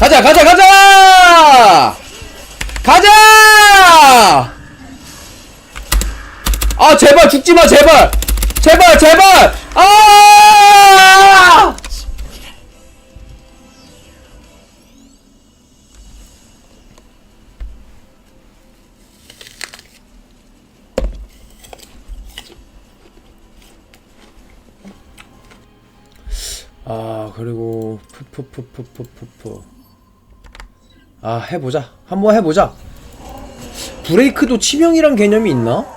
가자 가자 가자! 가자! 아 제발 죽지마 제발! 제발 제발! 아! 아 그리고 푸푸푸푸푸푸푸 아 해보자. 한번 해보자. 브레이크도 치명이란 개념이 있나? 어,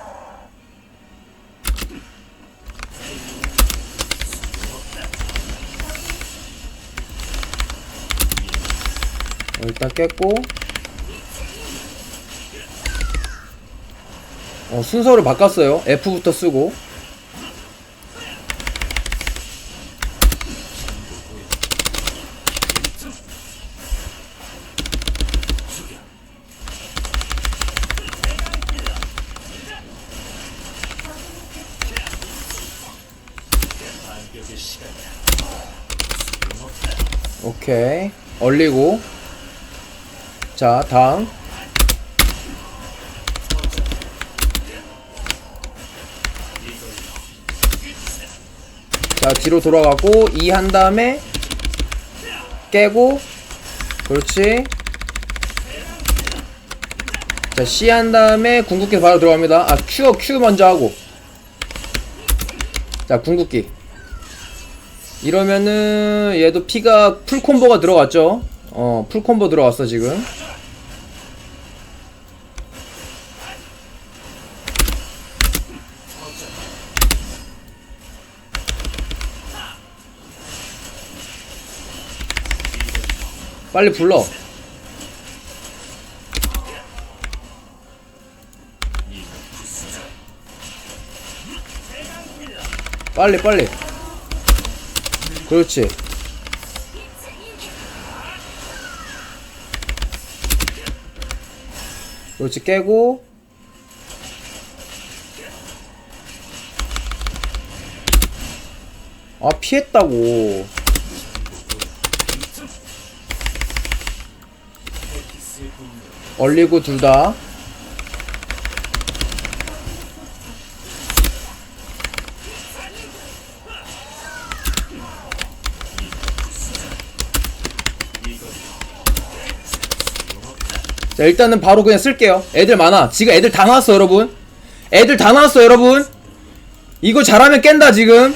일단 깼고. 어 순서를 바꿨어요. F부터 쓰고 오케이 얼리고. 자 다음. 자 뒤로 돌아가고 E 한 다음에 깨고. 그렇지. 자 C 한 다음에 궁극기 바로 들어갑니다. 아 Q Q 먼저 하고. 자 궁극기 이러면은 얘도 피가 풀 콤보가 들어갔죠? 어 풀 콤보 들어갔어 지금. 빨리 불러. 빨리 빨리 그렇지. 그렇지. 깨고. 아 피했다고. 얼리고 둘 다 자 일단은 바로 그냥 쓸게요. 애들 많아. 지금 애들 다 나왔어 여러분. 애들 다 나왔어 여러분. 이거 잘하면 깬다 지금.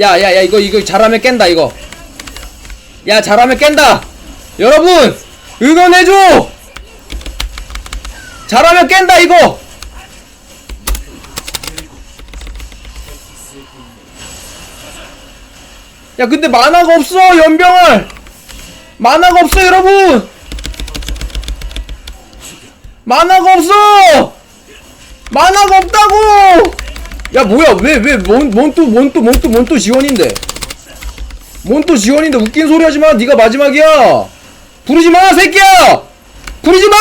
야야야 이거 이거 잘하면 깬다 이거. 야 잘하면 깬다. 여러분 응원해줘. 잘하면 깬다 이거 야 근데 만화가 없어 연병을 만화가 없어 여러분! 만화가 없어! 만화가 없다고! 야 뭐야 왜왜뭔또 뭔 또 뭔 또 뭔 또 지원인데? 뭔 또 지원인데 웃긴 소리 하지마 네가 마지막이야! 부르지마 새끼야! 부르지마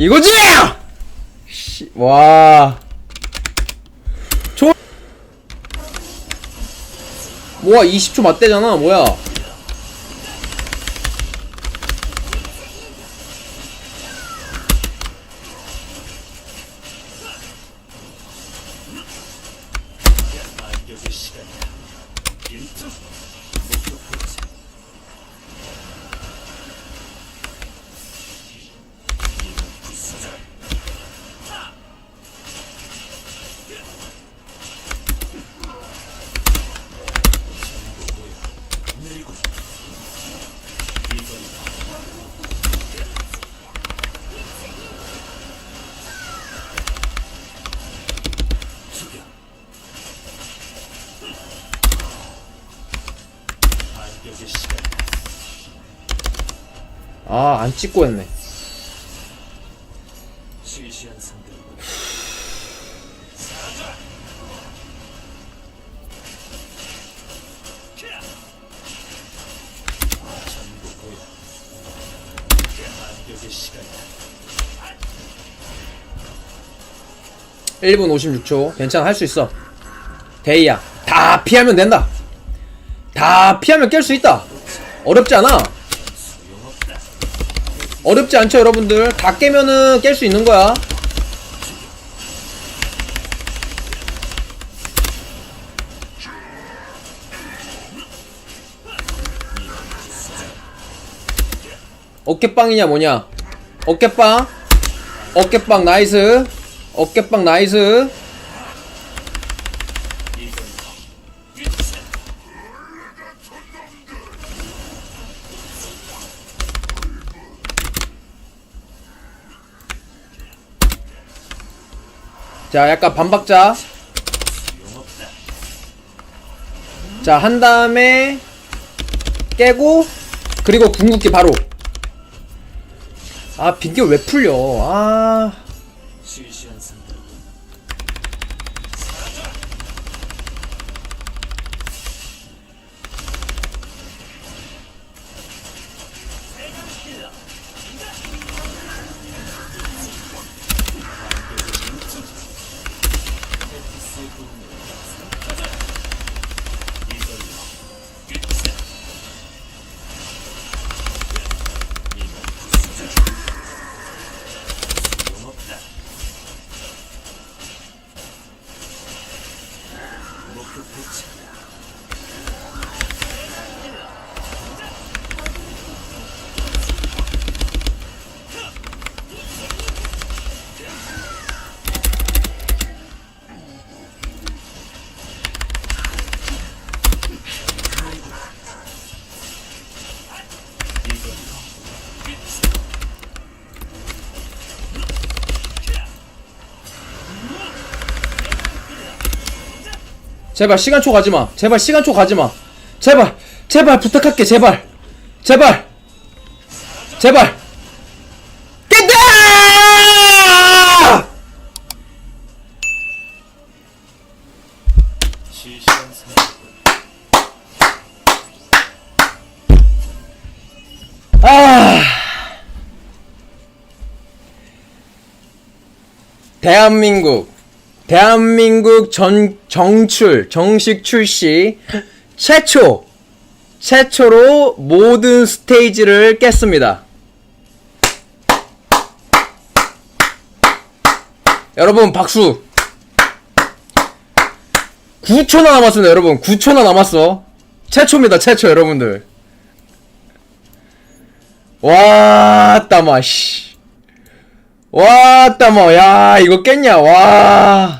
이거지! 씨, 와. 조... 뭐야, 20초 맞대잖아, 뭐야. 아, 안 찍고 했네. 1분 56초 괜찮아, 할 수 있어. 데이야. 다 피하면 된다. 다 피하면 깰 수 있다. 어렵지 않아. 어렵지 않죠 여러분들. 다 깨면은 깰 수 있는 거야. 어깨빵이냐 뭐냐? 어깨빵? 어깨빵 나이스. 어깨빵 나이스 자 약간 반박자. 자 한 다음에 깨고 그리고 궁극기 바로. 아 빈결 왜 풀려? 아 제발 시간초 가지마. 제발 시간초 가지마. 제발 제발 부탁할게 제발. 제발. 제발. 깬다! 아. 대한민국. 대한민국 전 정출 정식 출시 최초 최초로 모든 스테이지를 깼습니다. 여러분 박수. 9초나 남았습니다, 여러분. 9초나 남았어. 최초입니다, 최초 여러분들. 와 따 마 씨. 와 따 마. 야, 이거 깼냐? 와.